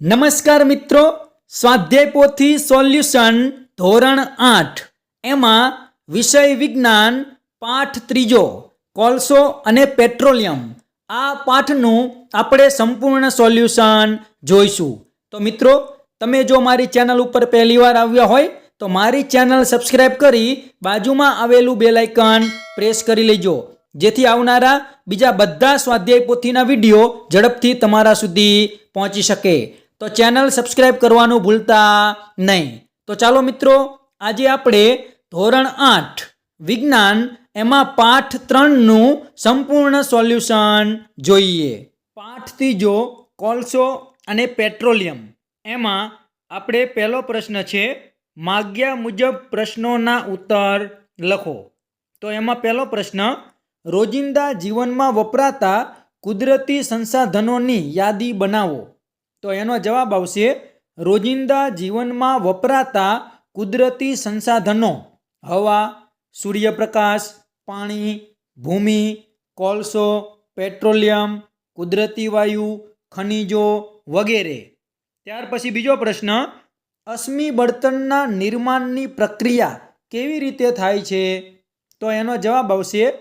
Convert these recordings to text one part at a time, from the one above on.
નમસ્કાર મિત્રો સ્વાધ્યાય પોથી સોલ્યુશન ધોરણ આઠ. એમાં વિષય વિજ્ઞાન પાઠ ત્રીજો, કોલસો અને પેટ્રોલિયમ. આ પાઠનું આપણે સંપૂર્ણ સોલ્યુશન જોઈશું. તો મિત્રો, તમે જો મારી ચેનલ ઉપર પહેલીવાર આવ્યા હોય, તો મારી ચેનલ સબસ્ક્રાઇબ કરી બાજુમાં આવેલું બેલ આઇકન પ્રેસ કરી લેજો. જેથી આવનારા બીજા બધા સ્વાધ્યાય પોથીના વીડિયો ઝડપથી તમારા સુધી પહોંચી શકે. તો ચેનલ સબસ્ક્રાઇબ કરવાનું ભૂલતા નહીં. તો ચાલો મિત્રો, આજે આપણે ધોરણ આઠ, વિજ્ઞાન, એમાં પાઠ ત્રણનું સંપૂર્ણ સોલ્યુશન જોઈએ. પાઠ ત્રીજો કોલસો અને પેટ્રોલિયમ, એમાં આપણે પહેલો પ્રશ્ન છે, માગ્યા મુજબ પ્રશ્નોના ઉત્તર લખો. તો એમાં પહેલો પ્રશ્ન, રોજિંદા જીવનમાં વપરાતા કુદરતી સંસાધનોની યાદી બનાવો. તો એનો જવાબ આવશે, રોજિંદા જીવનમાં વપરાતા કુદરતી સંસાધનો, હવા, સૂર્યપ્રકાશ, પાણી, ભૂમિ, કોલસો, પેટ્રોલિયમ, કુદરતી વાયુ, ખનિજો વગેરે. ત્યાર પછી બીજો પ્રશ્ન અશ્મિ બળતણના નિર્માણની પ્રક્રિયા કેવી રીતે થાય છે? તો એનો જવાબ આવશે,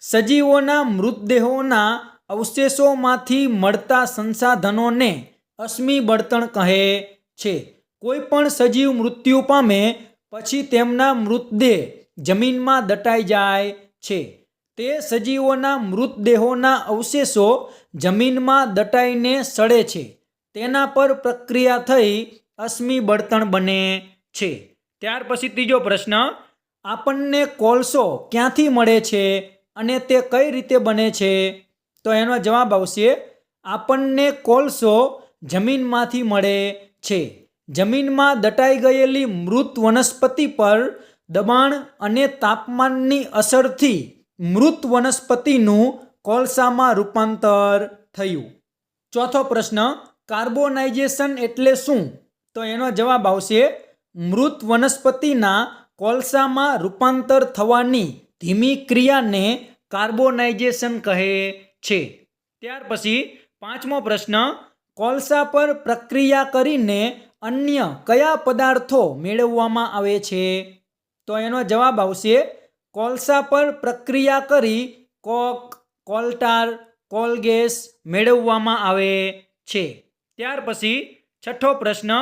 સજીવોના મૃતદેહોના અવશેષોમાંથી મળતા સંસાધનોને અશ્મિ બળતણ કહે છે. કોઈ પણ સજીવ મૃત્યુ પામે, પછી તેમના મૃતદેહ જમીનમાં દટાઈ જાય છે. તે સજીવોના મૃતદેહોના અવશેષો જમીનમાં દટાઈને સડે છે. તેના પર પ્રક્રિયા થઈ અશ્મિ બળતણ બને છે. ત્યાર પછી ત્રીજો પ્રશ્ન, આપણને કોલસો ક્યાંથી મળે છે અને તે કઈ રીતે બને છે? તો એનો જવાબ આવશે, આપણને કોલસો જમીનમાંથી મળે છે. જમીનમાં દટાઈ ગયેલી મૃત વનસ્પતિ પર દબાણ અને તાપમાનની અસરથી મૃત વનસ્પતિનું કોલસામાં રૂપાંતર થયું. ચોથો પ્રશ્ન, કાર્બોનાઇઝેશન એટલે શું? તો એનો જવાબ આવશે, મૃત વનસ્પતિના કોલસામાં રૂપાંતર થવાની ધીમી ક્રિયાને કાર્બોનાઇઝેશન કહે છે. ત્યાર પછી પાંચમો પ્રશ્ન કોલસા પર પ્રક્રિયા કરીને અન્ય કયા પદાર્થો મેળવવામાં આવે છે? તો એનો જવાબ આવશે, કોલસા પર પ્રક્રિયા કરી કોક, કોલટાર, કોલગેસ મેળવવામાં આવે છે. ત્યાર પછી છઠ્ઠો પ્રશ્ન,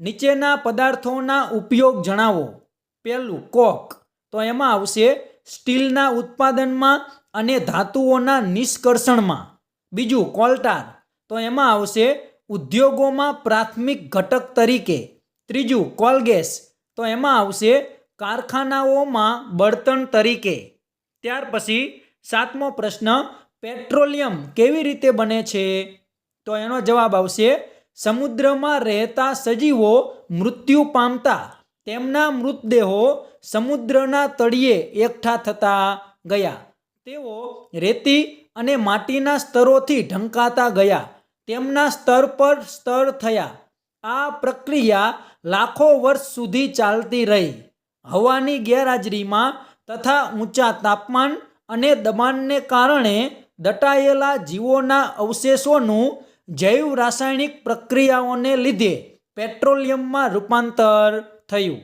નીચેના પદાર્થોના ઉપયોગ જણાવો. પહેલું, કોક. તો એમાં આવશે, સ્ટીલના ઉત્પાદનમાં અને ધાતુઓના નિષ્કર્ષણમાં. બીજું, કોલટાર. તો એમાં આવશે ઉદ્યોગોમાં પ્રાથમિક ઘટક તરીકે. ત્રીજું કોલગેસ તો એમાં આવશે કારખાનાઓમાં બળતણ તરીકે. ત્યાર પછી સાતમો પ્રશ્ન, પેટ્રોલિયમ કેવી રીતે બને છે? તો એનો જવાબ આવશે, સમુદ્રમાં રહેતા સજીવો મૃત્યુ પામતા. તેમના મૃતદેહો સમુદ્રના તળિયે એકઠા થતા ગયા. તેઓ રેતી અને માટીના સ્તરોથી ઢંકાતા ગયા. તેમના સ્તર પર સ્તર થયા. આ પ્રક્રિયા લાખો વર્ષ સુધી ચાલતી રહી. હવાની ગેરહાજરીમાં તથા ઊંચા તાપમાન અને દબાણને કારણે દટાયેલા જીવોના અવશેષોનું જૈવ રાસાયણિક પ્રક્રિયાઓને લીધે પેટ્રોલિયમમાં રૂપાંતર થયું.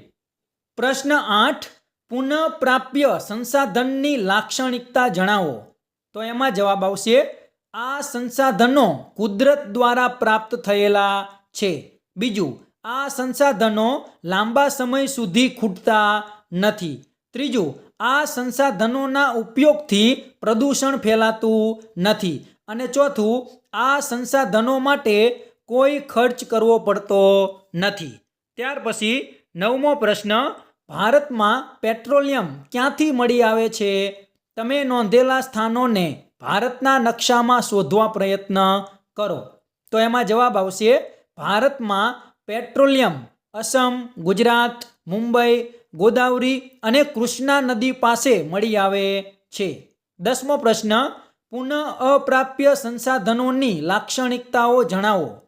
પ્રશ્ન આઠ, પુનઃપ્રાપ્ય સંસાધનની લાક્ષણિકતા જણાવો. તો એમાં જવાબ આવશે, આ સંસાધનો કુદરત દ્વારા પ્રાપ્ત થયેલા છે. બીજું, આ સંસાધનો લાંબા સમય સુધી ખૂટતા નથી. ત્રીજું, આ સંસાધનોના ઉપયોગથી પ્રદૂષણ ફેલાતું નથી. અને ચોથું, આ સંસાધનો માટે કોઈ ખર્ચ કરવો પડતો નથી. ત્યાર પછી નવમો પ્રશ્ન, ભારતમાં પેટ્રોલિયમ ક્યાંથી મળી આવે છે? તમે નોંધેલા સ્થાનોને ભારતના નકશામાં શોધવા પ્રયત્ન કરો. તો એમાં જવાબ આવશે, ભારતમાં પેટ્રોલિયમ, અસમ, ગુજરાત, મુંબઈ, ગોદાવરી અને કૃષ્ણા નદી પાસે મળી આવે છે. દસમો પ્રશ્ન, પુનઃ અપ્રાપ્ય સંસાધનોની લાક્ષણિકતાઓ જણાવો.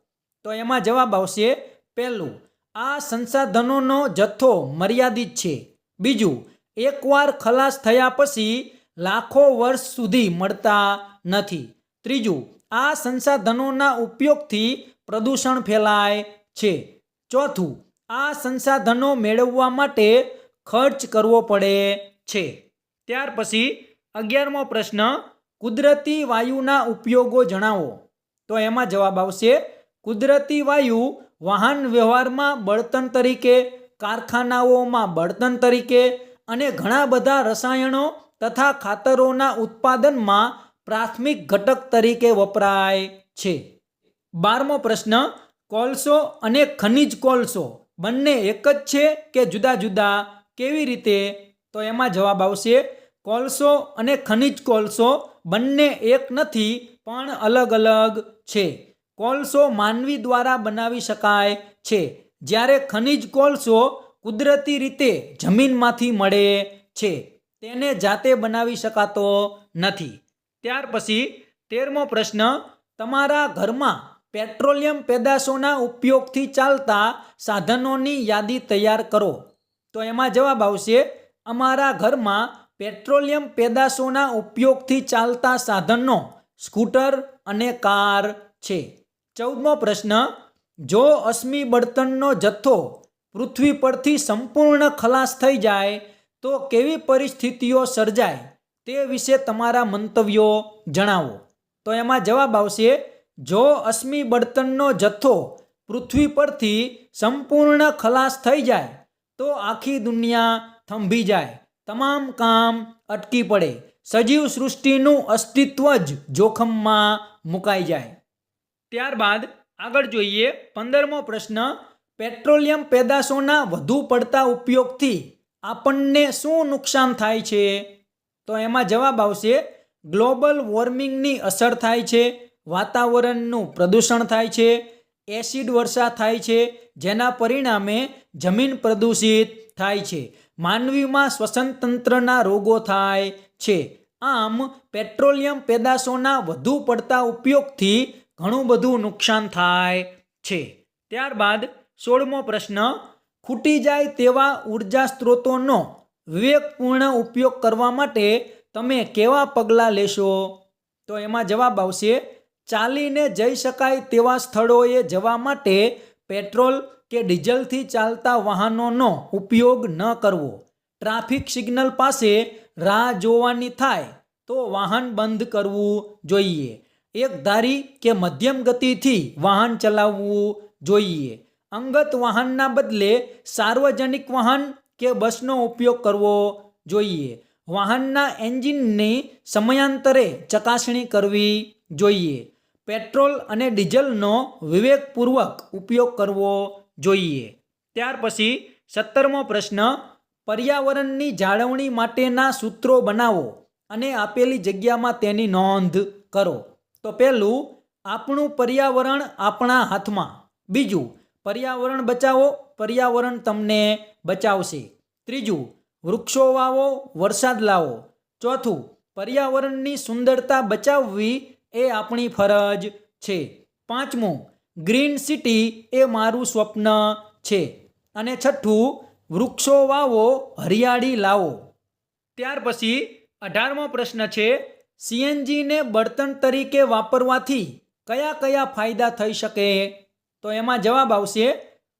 તો એમાં જવાબ આવશે પહેલું, આ સંસાધનોનો જથ્થો મર્યાદિત છે. બીજું, એકવાર ખલાસ થયા પછી લાખો વર્ષ સુધી મળતા નથી. ત્રીજું, આ સંસાધનોના ઉપયોગથી પ્રદૂષણ ફેલાય છે. ચોથું, આ સંસાધનો મેળવવા માટે ખર્ચ કરવો પડે છે. ત્યાર પછી અગિયારમો પ્રશ્ન, કુદરતી વાયુના ઉપયોગો જણાવો. તો એમાં જવાબ આવશે, કુદરતી વાયુ વાહન વ્યવહારમાં બળતણ તરીકે, કારખાનાઓમાં બળતણ તરીકે અને ઘણા બધા રસાયણો તથા ખાતરોના ઉત્પાદનમાં પ્રાથમિક ઘટક તરીકે વપરાય છે. બારમો પ્રશ્ન, કોલસો અને ખનિજ કોલસો બંને એક જ છે કે જુદા જુદા? કેવી રીતે? તો એમાં જવાબ આવશે, કોલસો અને ખનિજ કોલસો બંને એક નથી, પણ અલગ અલગ છે. કોલસો માનવી દ્વારા બનાવી શકાય છે. જ્યારે ખનિજ કોલસો કુદરતી રીતે જમીનમાંથી મળે છે. તેને જાતે બનાવી શકાતો નથી. ત્યાર પછી તેરમો પ્રશ્ન, તમારા ઘરમાં પેટ્રોલિયમ પેદાશોના ઉપયોગથી ચાલતા સાધનોની યાદી તૈયાર કરો. તો એમાં જવાબ આવશે, અમારા ઘરમાં પેટ્રોલિયમ પેદાશોના ઉપયોગથી ચાલતા સાધનો, સ્કૂટર અને કાર છે. ચૌદમો પ્રશ્ન, જો અશ્મિ બળતણનો જથ્થો પૃથ્વી પરથી સંપૂર્ણ ખલાસ થઈ જાય તો કેવી પરિસ્થિતિઓ સર્જાય તે વિશે તમારા મંતવ્યો જણાવો. તો એમાં જવાબ આવશે, જો અશ્મિ બળતણનો જથ્થો પૃથ્વી પરથી સંપૂર્ણ ખલાસ થઈ જાય, તો આખી દુનિયા થંભી જાય. તમામ કામ અટકી પડે. સજીવ સૃષ્ટિનું અસ્તિત્વ જ જોખમમાં મુકાઈ જાય. ત્યારબાદ આગળ જોઈએ પંદરમો પ્રશ્ન, પેટ્રોલિયમ પેદાશોના વધુ પડતા ઉપયોગથી આપણને શું નુકસાન થાય છે? તો એમાં જવાબ આવશે, ગ્લોબલ વોર્મિંગની અસર થાય છે, વાતાવરણનું પ્રદૂષણ થાય છે, એસિડ વર્ષા થાય છે, જેના પરિણામે જમીન પ્રદૂષિત થાય છે, માનવીમાં શ્વસન તંત્રના રોગો થાય છે. આમ, પેટ્રોલિયમ પેદાશોના વધુ પડતા ઉપયોગથી ઘણું બધું નુકસાન થાય છે. ત્યારબાદ સોળમો પ્રશ્ન ખૂટી જાય તેવા ઊર્જા સ્ત્રોતોનો વિવેકપૂર્ણ ઉપયોગ કરવા માટે તમે કેવા પગલાં લેશો? તો એમાં જવાબ આવશે, ચાલીને જઈ શકાય તેવા સ્થળોએ જવા માટે પેટ્રોલ કે ડીઝલથી ચાલતા વાહનોનો ઉપયોગ ન કરવો. ટ્રાફિક સિગ્નલ પાસે રાહ જોવાની થાય તો વાહન બંધ કરવું જોઈએ. એક ધારી કે મધ્યમ ગતિથી વાહન ચલાવવું જોઈએ. અંગત વાહનના બદલે સાર્વજનિક વાહન કે બસનો ઉપયોગ કરવો જોઈએ. વાહનના એન્જિનની સમયાંતરે ચકાસણી કરવી જોઈએ. પેટ્રોલ અને ડીઝલનો વિવેકપૂર્વક ઉપયોગ કરવો જોઈએ. ત્યાર પછી સત્તરમો પ્રશ્ન, પર્યાવરણની જાળવણી માટેના સૂત્રો બનાવો અને આપેલી જગ્યામાં તેની નોંધ કરો. તો પહેલું, આપણું પર્યાવરણ આપણા હાથમાં. બીજું પર્યાવરણ બચાવો, પર્યાવરણ તમને બચાવશે. ત્રીજું, વૃક્ષો વાવો, વરસાદ લાવો. ચોથું, પર્યાવરણની સુંદરતા બચાવવી એ આપણી ફરજ છે. પાંચમું, ગ્રીન સિટી એ મારું સ્વપ્ન છે. અને છઠ્ઠું, વૃક્ષો વાવો, હરિયાળી લાવો. ત્યાર પછી અઢારમો પ્રશ્ન છે, સીએનજીને બળતણ તરીકે વાપરવાથી કયા કયા ફાયદા થઈ શકે? તો એમાં જવાબ આવશે,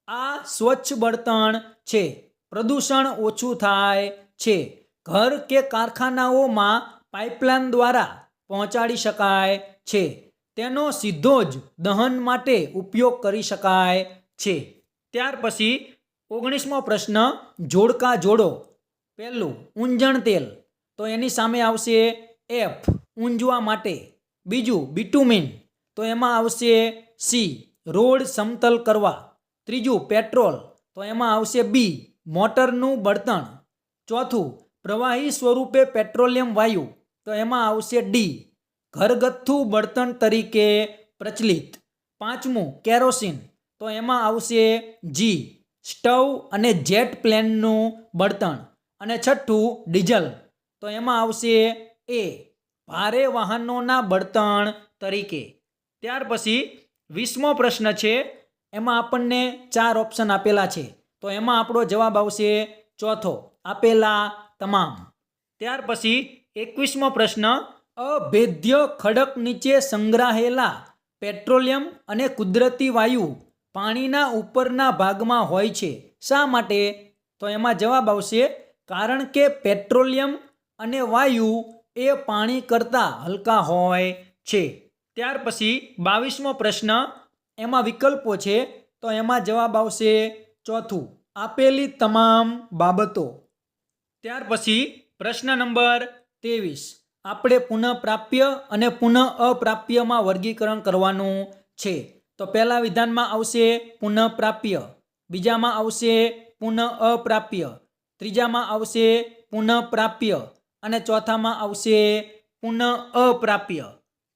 આ સ્વચ્છ બળતણ છે, પ્રદૂષણ ઓછું થાય છે. ઘર કે કારખાનાઓમાં પાઇપલાઇન દ્વારા પહોંચાડી શકાય છે. તેનો સીધો જ દહન માટે ઉપયોગ કરી શકાય છે. ત્યાર પછી ઓગણીસમો પ્રશ્ન, જોડકા જોડો. પહેલું ઊંજણ તેલ. તો એની સામે આવશે એફ ઊંજવા માટે. બીજું, બિટુમિન. તો એમાં આવશે સી રોડ સમતલ કરવા. ત્રીજું, પેટ્રોલ. તો એમાં આવશે બી, મોટરનું બળતણ. ચોથું, પ્રવાહી સ્વરૂપે પેટ્રોલિયમ વાયુ. તો એમાં આવશે ડી, ઘરગથ્થુ બળતણ તરીકે પ્રચલિત. પાંચમું, કેરોસીન. તો એમાં આવશે જી, સ્ટવ અને જેટ પ્લેનનું બળતણ. અને છઠ્ઠું, ડીઝલ. તો એમાં આવશે એ, ભારે વાહનોના બળતણ તરીકે. ત્યાર પછી વીસમો પ્રશ્ન છે, એમાં આપણને ચાર ઓપ્શન આપેલા છે. તો એમાં આપણો જવાબ આવશે ચોથો, આપેલા તમામ. ત્યાર પછી એકવીસમો પ્રશ્ન, અભેદ્ય ખડક નીચે સંગ્રહાયેલા પેટ્રોલિયમ અને કુદરતી વાયુ પાણીના ઉપરના ભાગમાં હોય છે. શા માટે? તો એમાં જવાબ આવશે, કારણ કે પેટ્રોલિયમ અને વાયુ એ પાણી કરતાં હલકા હોય છે. ત્યાર પછી બાવીસમો પ્રશ્ન, એમાં વિકલ્પો છે, તો એમાં જવાબ આવશે ચોથું. આપેલી તમામ બાબતો. ત્યાર પછી પ્રશ્ન નંબર ત્રેવીસ. આપણે પુનઃપ્રાપ્ય અને પુનઃ અપ્રાપ્યમાં વર્ગીકરણ કરવાનું છે. તો પહેલા વિધાનમાં આવશે પુનઃપ્રાપ્ય, બીજામાં આવશે પુનઃ અપ્રાપ્ય ત્રીજામાં આવશે પુનઃપ્રાપ્ય, અને ચોથામાં આવશે પુનઃ અપ્રાપ્ય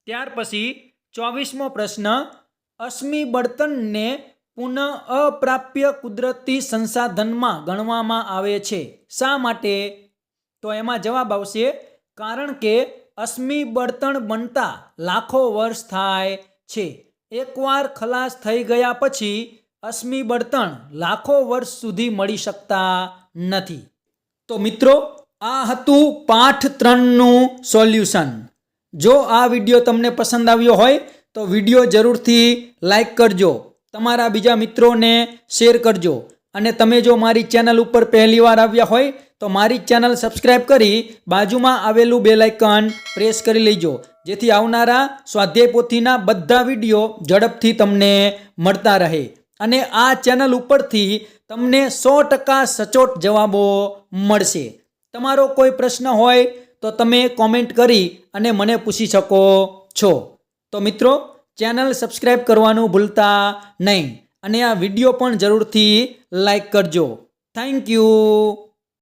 ત્યાર પછી ચોવીસમો પ્રશ્ન, અશ્મિ બળતણને પુનઃ અપ્રાપ્ય કુદરતી સંસાધનમાં ગણવામાં આવે છે. શા માટે? તો એમાં જવાબ આવશે, કારણ કે અશ્મિ બળતણ બનતા લાખો વર્ષ થાય છે. એકવાર ખલાસ થઈ ગયા પછી અશ્મિ બળતણ લાખો વર્ષ સુધી મળી શકતા નથી. તો મિત્રો, આ હતું પાઠ ત્રણનું સોલ્યુશન. જો આ વીડિયો તમને પસંદ આવ્યો હોય, તો વીડિયો જરૂરથી લાઈક કરજો, તમારા બીજા મિત્રોને શેર કરજો. અને તમે જો મારી ચેનલ ઉપર પહેલીવાર આવ્યા હોય, તો મારી ચેનલ સબસ્ક્રાઇબ કરી બાજુમાં આવેલું બે લાઇકન પ્રેસ કરી લેજો, જેથી આવનારા સ્વાધ્યાય પોથીના બધા વીડિયો ઝડપથી તમને મળતા રહે. અને આ ચેનલ ઉપરથી તમને સો ટકા સચોટ જવાબો મળશે. તમારો કોઈ પ્રશ્ન હોય તો તમે કોમેન્ટ કરી અને મને પૂછી શકો છો. તો મિત્રો ચેનલ સબસ્ક્રાઈબ કરવાનું ભૂલતા નહીં અને આ વીડિયો પણ જરૂરથી લાઈક કરજો. Thank you